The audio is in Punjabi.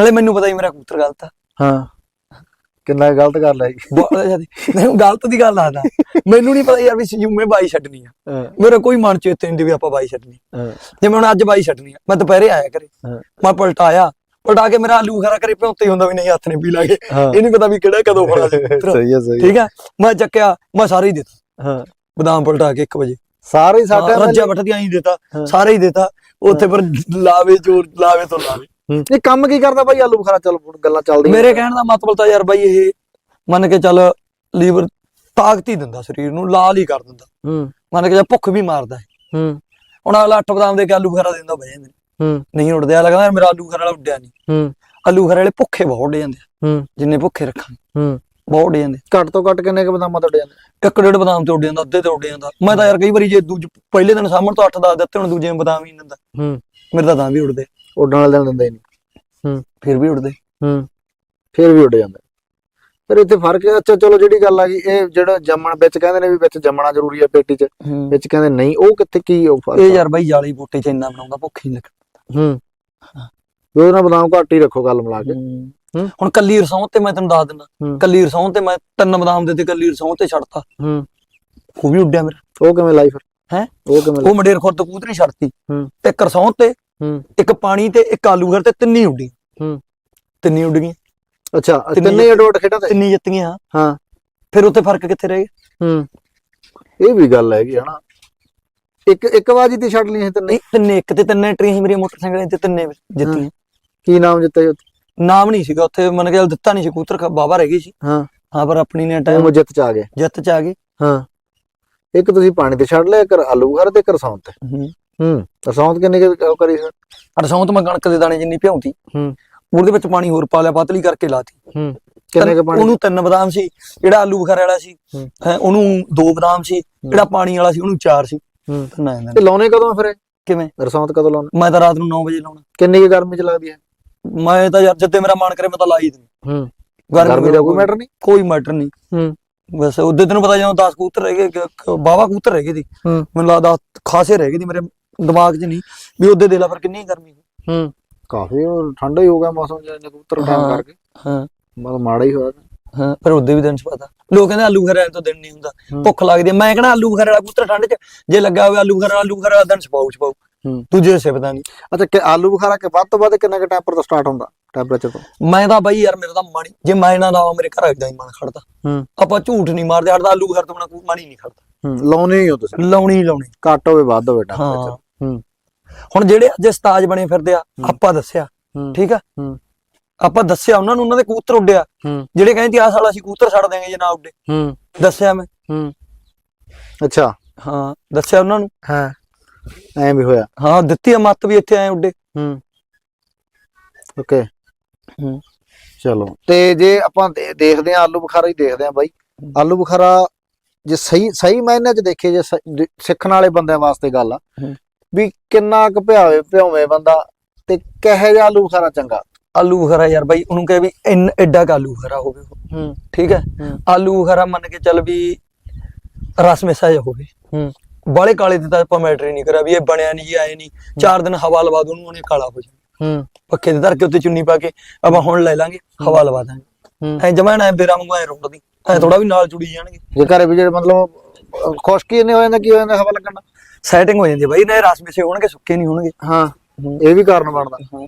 ਨਾਲੇ ਮੈਨੂੰ ਪਤਾ ਹੀ ਮੇਰਾ ਕਬੂਤਰ ਗਲਤ ਆ। ਹਾਂ। ਕਿੰਨਾ ਗਲਤ ਗੱਲ ਹੈ ਜੀ। ਬਹੁਤ ਜ਼ਿਆਦਾ ਨਹੀਂ ਗਲਤ ਦੀ ਗੱਲ ਆਦਾ ਮੈਨੂੰ ਨਹੀਂ ਪਤਾ ਯਾਰ ਵੀ ਸਜੂਮੇ ਬਾਈ ਛੱਡਣੀ ਆ। ਹਾਂ, ਮੇਰਾ ਕੋਈ ਮਨ ਚ ਇੱਥੇ ਨਹੀਂ ਵੀ ਆਪਾਂ ਬਾਈ ਛੱਡਣੀ। ਹਾਂ, ਜਿਵੇਂ ਹੁਣ ਅੱਜ ਬਾਈ ਛੱਡਣੀ ਆ ਮੈਂ ਦੁਪਹਿਰੇ ਆਇਆ ਕਰੇ ਹਾਂ। ਮੈਂ ਪਲਟਾਇਆ। ਪਲਟਾ ਕੇ ਮੇਰਾ ਆਲੂ ਖਰਾ ਕਰੇ ਭਿਉਂਤੇ ਹੁੰਦਾ ਵੀ ਨਹੀਂ ਹੱਥ ਨੇ ਪੀ ਲਾਗੇ। ਹਾਂ। ਇਹ ਨਹੀਂ ਪਤਾ ਵੀ ਕਿਹੜਾ ਕਦੋਂ ਫੜਾ ਦੇ ਕਬੂਤਰ। ਸਹੀ ਹੈ ਸਹੀ ਹੈ ਠੀਕ ਆ? ਮੈਂ ਚੱਕਿਆ ਮੈਂ ਸਾਰੇ ਹੀ ਦਿੱਤਾ। ਹਾਂ। ਬਦਾਮ ਪਲਟਾ ਕੇ 1 ਵਜੇ। ਸਾਰੇ ਹੀ ਸਾਡੇ ਹਾਂ, ਰੱਜਾ ਬੱਠ ਦੀਆਂ ਹੀ ਦਿੱਤਾ। ਹਾਂ। ਸਾਰੇ ਹੀ ਦਿੱਤਾ। ਉੱਥੇ ਪਰ ਲਾਵੇ ਜੋਰ ਲਾਵੇ ਤੋਂ ਲਾਵੇ। ਹੂੰ। ਇਹ ਕੰਮ ਕੀ ਕਰਦਾ ਬਾਈ? ਆਲੂ ਬੁਖਾਰਾ ਚੱਲ ਗੱਲਾਂ ਚੱਲਦੀਆਂ। ਮੇਰੇ ਕਹਿਣ ਦਾ ਮਤਲਬ ਤਾਂ ਯਾਰ ਬਾਈ ਇਹ ਮੰਨ ਕੇ ਚੱਲ ਲੀਵਰ ਤਾਕਤ ਹੀ ਦਿੰਦਾ ਸਰੀਰ ਨੂੰ ਲਾਲ ਹੀ ਕਰ ਦਿੰਦਾ। ਹੂੰ। ਮੰਨ ਕੇ ਚੱਲ ਭੁੱਖ ਵੀ ਮਾਰਦਾ ਹੈ। ਹੂੰ। ਹੁਣ ਅਗਲਾ ਅੱਠ ਬਦਾਮ ਦੇ ਕੇ ਆਲੂ ਖਰਾ ਦਿੰਦਾ ਬਹਿ ਜਾਂਦੇ। ਹੂੰ। ਨਹੀਂ ਉੱਡਦੇ ਆ ਲੱਗਦਾ ਮੇਰਾ ਆਲੂ ਖਰਾ ਵਾਲਾ ਉੱਡਿਆ ਨਹੀਂ। ਹੂੰ। ਆਲੂ ਖਰੇ ਵਾਲੇ ਭੁੱਖੇ ਬਹੁਤ ਉੱਡ ਜਾਂਦੇ ਹੂੰ। ਜਿੰਨੇ ਭੁੱਖੇ ਰੱਖਾਂ ਹੂੰ। ਬਹੁਤ ਉੱਡ ਜਾਂਦੇ ਘੱਟ ਤੋਂ ਘੱਟ ਕਿੰਨੇ ਕ ਬਦਾਮਾਂ ਤੁਹਾਡੇ ਜਾਂਦੇ ਇੱਕ ਡੇਢ ਬਦਾਮ ਤੇ ਉੱਡ ਜਾਂਦਾ ਅੱਧੇ ਤੇ ਉੱਡ ਜਾਂਦਾ। ਮੈਂ ਤਾਂ ਯਾਰ ਕਈ ਵਾਰੀ ਜੇ ਦੂਜੇ ਪਹਿਲੇ ਦਿਨ ਸਾਹਮਣ ਤੋਂ 8 10 ਦਿੱਤੇ ਹੁਣ ਦੂਜੇ ਬਦਾਮ ਹੀ ਨਹੀਂ ਦਿੰਦਾ। ਹੂੰ। ਮੇਰੇ ਤਾਂ ਤਾਂ ਵੀ ਉੱਡਦੇ ਉੱਡਣ ਵਾਲੇ ਦਿਨ ਦਿੰਦੇ ਹੀ ਨਹੀਂ। ਫਿਰ ਵੀ ਉੱਡਦੇ। ਹੂੰ। ਫਿਰ ਵੀ ਉੱਡ ਜਾਂਦੇ। ਫਿਰ ਇੱਥੇ ਫ਼ਰਕ ਹੈ ਅੱਛਾ ਚਲੋ ਜਿਹੜੀ ਗੱਲ ਆ ਗਈ ਇਹ ਜਿਹੜਾ ਜੰਮਣ ਵਿੱਚ ਕਹਿੰਦੇ ਨੇ ਵੀ ਵਿੱਚ ਜੰਮਣਾ ਜ਼ਰੂਰੀ ਹੈ ਪੇਟੀ 'ਚ ਵਿੱਚ ਕਹਿੰਦੇ ਨਹੀਂ ਉਹ ਕਿੱਥੇ ਕੀ ਉਹ ਫ਼ਰਕ ਇਹ ਯਾਰ ਬਾਈ ਜਾਲੀ ਬੂਟੇ ਚ ਇੰਨਾ ਬਣਾਉਂਦਾ ਭੁੱਖ ਹੀ ਲੱਗ ਹੂੰ। ਵੀ ਉਹਨਾਂ ਬਦਾਮ ਘੱਟ ਹੀ ਰੱਖੋ ਗੱਲ ਮਿਲਾ ਕੇ। ਹੂੰ। ਹੁਣ ਕੱਲੀ ਰਸੌਂ ਤੇ ਮੈਂ ਤੈਨੂੰ ਦੱਸ ਦਿੰਦਾ ਹੂੰ। ਕੱਲੀ ਰਸੌਂ ਤੇ ਮੈਂ ਤਿੰਨ ਬਦਾਮ ਦੇ ਤੇ ਕੱਲੀ ਰਸੌਂ ਤੇ ਛੱਡਤਾ। ਹੂੰ। ਉਹ ਵੀ ਉੱਡਿਆ ਮੇਰਾ। ਉਹ ਕਿਵੇਂ ਲਾਈ ਫਿਰ ਹੈਂ? ਉਹ ਕਿਵੇਂ? ਉਹ ਮੰਡੇਰ ਖੁਰਦ ਕਬੂਤਰੀ ਛੱਡਤੀ। ਹੂੰ। ਇੱਕ ਰਸੌਂ ਤੇ ਹੂੰ। ਇੱਕ ਪਾਣੀ ਤੇ ਇੱਕ ਆਲੂ ਘਰ ਤੇ ਤਿੰਨੀ ਉੱਡੀ। ਹੂੰ। ਤਿੰਨੀ ਉੱਡ ਗਈਆਂ ਅੱਛਾ ਤਿੰਨੇ ਅਡੋਟ ਖੇਡਾਂ ਤੇ? ਤਿੰਨੀ ਜਿੱਤੀਆਂ ਹਾਂ। ਫਿਰ ਉੱਥੇ ਫ਼ਰਕ ਕਿੱਥੇ ਰਹਿ ਗਿਆ? ਹੂੰ। ਇਹ ਵੀ ਗੱਲ ਹੈਗੀ ਹਨਾ ਇੱਕ ਇੱਕ ਵਾਜੀ ਤੇ ਛੱਡ ਲਈ ਸੀ ਤਿੰਨੇ। ਨਹੀਂ ਤਿੰਨੇ ਇੱਕ ਤੇ ਤਿੰਨੇ ਐਂਟਰੀਆਂ ਸੀ ਮੇਰੀਆਂ ਮੋਟਰਸਾਈਕਲਾਂ ਤੇ ਤਿੰਨੇ ਜਿੱਤੀਆਂ। ਕੀ ਨਾਮ ਜਿੱਤੇ ਉੱਥੇ? ਨਾਮ ਨਹੀਂ ਸੀਗਾ ਉੱਥੇ ਮਨ ਕੇ ਦਿੱਤਾ ਨਹੀਂ ਸੀ ਕਬੂਤਰ ਖ- ਬਾਬਾ ਰਹਿ ਗਈ ਸੀ। ਹਾਂ। ਹਾਂ ਪਰ ਆਪਣੀ ਨੇ ਉਹ ਟਾਈਮ ਜਿੱਤ ਚ ਆ ਗਏ। ਜਿੱਤ ਚ ਆ ਗਈ ਹਾਂ। ਇੱਕ ਤੁਸੀਂ ਪਾਣੀ ਤੇ ਛੱਡ ਲਿਆ ਇੱਕ ਆਲੂ ਬੁਖਾਰਾ ਤੇ ਇੱਕ ਰਸੌਂਤ ਤੇ। ਹੂੰ। ਰਸੌਂਤ ਕਿੰਨੇ ਕੁ ਉਹ ਕਰੀ ਫਿਰ ਅਰਸੋਂ ਤੋਂ ਮੈਂ ਕਣਕ ਦੇ ਦਾਣੇ ਜਿੰਨੀ ਭਿਉਂਤੀ ਹੂੰ। ਉਹਦੇ ਵਿੱਚ ਪਾਣੀ ਹੋਰ ਪਾ ਲਿਆ ਪਤਲੀ ਕਰਕੇ ਲਾਤੀ। ਹੂੰ। ਕਿੰਨੇ ਕੁ ਪਾਣੀ? ਉਹਨੂੰ ਤਿੰਨ ਬਦਾਮ ਸੀ ਜਿਹੜਾ ਆਲੂ ਬੁਖਾਰੇ ਵਾਲਾ ਸੀ ਹੂੰ। ਉਹਨੂੰ ਦੋ ਬਦਾਮ ਸੀ ਜਿਹੜਾ ਪਾਣੀ ਵਾਲਾ ਸੀ ਉਹਨੂੰ ਚਾਰ ਸੀ। ਹੂੰ। ਤਿੰਨਾਂ ਇਹਨਾਂ ਤੇ ਨੇ। ਲਾਉਣੇ ਕਦੋਂ ਫਿਰ? ਕਿਵੇਂ? ਰਸੌਂਤ ਕਦੋਂ ਲਾਉਣੇ? ਮੈਂ ਤਾਂ ਰਾਤ ਨੂੰ 9 ਵਜੇ ਲਾਉਣਾ। ਕਿੰਨੀ ਕੁ ਗਰਮੀ ਚ ਲੱਗਦੀ ਹੈ? ਮੈਂ ਤਾਂ ਯਾਰ ਜਿੱਦੇ ਮੇਰਾ ਮਨ ਕਰੇ ਮੈਂ ਤਾਂ ਲਾ ਹੀ ਦਿੰਦਾ। ਹੂੰ। ਗਰਮੀ ਦਾ ਕੋਈ ਮੈਟਰ ਨਹੀਂ? ਕੋਈ ਮੈਟਰ ਨਹੀਂ। ਹੂੰ। ਬਸ ਉਹਦੇ ਤੈਨੂੰ ਪਤਾ ਜਦੋਂ 10 ਕਬੂਤਰ ਰਹਿ ਗਏ ਬਾਵਾ ਕਬੂਤਰ ਰਹਿ ਗਏ ਸੀ ਹੂੰ। ਮੈਨੂੰ ਲੱਗਦਾ ਖਾਸੇ ਰਹਿ ਗਏ ਸੀ ਮੇਰੇ ਦਿਮਾਗ 'ਚ ਨਹੀਂ ਵੀ ਉਹਦੇ ਦੇ ਲਾ ਫਿਰ ਕਿੰਨੀ ਗਰਮੀ ਸੀ। ਹੂੰ ਕਾਫੀ ਉਹ ਠੰਡਾ ਹੀ ਹੋ ਗਿਆ ਮੌਸਮ ਜਿਹਾ ਕਬੂਤਰ ਟਾਈਮ ਹਾਂ। ਕਰਕੇ ਹਾਂ ਮਤਲਬ ਮਾੜਾ ਹੀ ਹੋਇਆ ਹਾਂ ਪਰ ਉਹਦੇ ਵੀ ਦਿਨ 'ਚ ਪਤਾ ਲੋਕ ਕਹਿੰਦੇ ਆਲੂ ਖਰੇ ਤੋਂ ਦਿਨ ਨਹੀਂ ਹੁੰਦਾ ਹੂੰ। ਭੁੱਖ ਲੱਗਦੀ ਹੈ। ਮੈਂ ਕਹਿੰਦਾ ਆਲੂ ਖਰੇ ਵਾਲਾ ਕਬੂਤਰ ਠੰਡ 'ਚ ਜੇ ਲੱਗਾ ਹੋਵੇ ਆਲੂ ਖਰੇ ਆਲੂ ਖਰੇ ਵਾਲਾ ਦਿਨ ਛਪਾਉ ਛਪਾਉ ਹੂੰ। ਦੂਜੇ ਸੇ ਪਤਾ ਨਹੀਂ ਅੱਛਾ ਕਿ ਆਲੂ ਬੁਖਾਰਾ ਕੇ ਵੱਧ ਤੋਂ ਵੱਧ ਕਿੰਨਾ ਕੁ ਟੈਂਪਰ ਤੋਂ ਸਟਾਰਟ ਹੁੰਦਾ ਟੈਂਪਰੇਚਰ ਤੋਂ। ਮੈਂ ਤਾਂ ਬਾਈ ਯਾਰ ਮੇਰਾ ਤਾਂ ਮਨ ਹੀ- ਜੇ ਮੈਂ ਨਾ ਲਾਵਾਂ ਮੇਰੇ ਘਰ ਇਦਾਂ ਹੀ ਮਨ ਖੜਦਾ। ਹੂੰ। ਆਪਾਂ ਝੂਠ ਨਹੀਂ ਮਾਰਦੇ ਸਾਡਾ ਆਲੂ ਤੋਂ ਬਿਨਾ ਕੋਈ ਮਨ ਹੀ ਨਹੀਂ ਖੜਦਾ। ਹੂੰ ਲਾਉਣੇ ਹੀ ਹੋ ਤੁਸੀਂ। ਲਾਉਣੀ ਹੀ ਲਾਉਣੀ। ਘੱਟ ਹੋਵੇ ਵੱਧ ਹੋਵੇ ਟੈਂਪਰੇਚਰ ਹਾਂ ਹੂੰ। ਹੁਣ ਜਿਹੜੇ ਅੱਜ ਉਸਤਾਜ ਬਣੇ ਫਿਰਦੇ ਆ ਆਪਾਂ ਦੱਸਿਆ। ਹੂੰ। ਠੀਕ ਆ? ਹੂੰ। ਆਪਾਂ ਦੱਸਿਆ ਉਹਨਾਂ ਨੂੰ ਉਹਨਾਂ ਦੇ ਕਬੂਤਰ ਉੱਡਿਆ। ਹੂੰ। ਜਿਹੜੇ ਕਹਿੰਦੇ ਆ ਸਾਲ ਅਸੀਂ ਕਬੂਤਰ ਛੱਡ ਦੇਾਂਗੇ ਜੇ ਨਾ ਉੱਡੇ। ਹੂੰ। ਦੱਸਿਆ ਮੈਂ। ਹੂੰ। ਅੱਛਾ। ਹਾਂ ਦੱਸਿਆ ਉਹਨਾਂ ਨੂੰ। ਹਾਂ। ਐਂ ਵੀ ਹੋਇਆ। ਹਾਂ ਦਿੱਤੀ ਆ ਮੱਤ ਵੀ ਇੱਥੇ ਐ ਉੱਡੇ। ਹੂੰ। ਓਕੇ। ਹੂੰ। ਚਲੋ। ਤੇ ਜੇ ਆਪਾਂ ਦੇਖਦੇ ਆ ਆਲੂ ਬੁਖਾਰਾ ਹੀ ਦੇਖਦੇ ਆ ਬਾਈ। ਆਲੂ ਬੁਖਾਰਾ ਜੇ ਸਹੀ ਸਹੀ ਮਾਇਨੇ ਚ ਦੇਖੇ ਜੇ ਜੇ ਸਿੱਖਣ ਵਾਲੇ ਬੰਦਿਆਂ ਵਾਸਤੇ ਗੱਲ ਆ। ਵੀ ਕਿੰਨਾ ਕੁ ਭਿਆਵੇ ਭਿਉਵੇਂ ਬੰਦਾ ਤੇ ਕਿਹੋ ਜਿਹਾ ਆਲੂ ਬੁਖਾਰਾ ਚੰਗਾ? ਆਲੂ ਖਰਾ ਯਾਰ ਬਾਈ ਉਹਨੂੰ ਕਹੇ ਵੀ ਇੰਨ ਐਡਾ ਕੁ ਆਲੂ ਖਰਾ ਹੋਵੇ ਹੂੰ। ਠੀਕ ਹੈ। ਆਲੂ ਖਰਾ ਮੰਨ ਕੇ ਚੱਲ ਵੀ ਰਸ ਮਿਸਾ ਜਿਹਾ ਹੋਵੇ। ਹੂੰ। ਬਾਲੇ ਕਾਲੇ ਦੀ ਤਾਂ ਆਪਾਂ ਮੈਟਰ ਨਹੀਂ ਕਰਿਆ ਵੀ ਇਹ ਬਣਿਆ ਨਹੀਂ ਜੀ ਆਏ ਨਹੀਂ। ਚਾਰ ਦਿਨ ਹਵਾ ਲਵਾ ਦੋ ਉਹਨੂੰ ਉਹਨੇ ਕਾਲਾ ਹੋ ਜਾਣਾ। ਹੂੰ। ਪੱਖੇ ਦੇ ਧਰ ਕੇ ਉੱਤੇ ਚੁੰਨੀ ਪਾ ਕੇ ਆਪਾਂ ਹੁਣ ਲੈ ਲਾਂਗੇ ਹਵਾ ਲਵਾ ਦਾਂਗੇ। ਐ ਜਮਾਣਾ ਐ ਬੇਰਾ ਵਾਂਗੂ ਐ ਰੁੰਡਦੀ ਐ ਥੋੜਾ ਵੀ ਨਾਲ ਜੁੜੀ ਜਾਣਗੇ। ਜੇ ਘਰੇ ਵੀ ਜਿਹੜੇ ਮਤਲਬ ਖੁਸ਼ਕੀ ਇੰਨੇ ਹੋ ਜਾਂਦਾ ਕੀ ਹੋ ਜਾਂਦਾ ਹਵਾ ਲੱਗਣ ਸੈਟਿੰਗ ਹੋ ਜਾਂਦੀ ਬਾਈ ਨਾ ਰਸ ਮਿਸੇ ਹੋਣਗੇ ਸੁੱਕੇ ਨਹੀਂ ਹੋਣਗੇ। ਹਾਂ। ਇਹ ਵੀ ਕਾਰਨ ਬਣਦਾ। ਹਾਂ।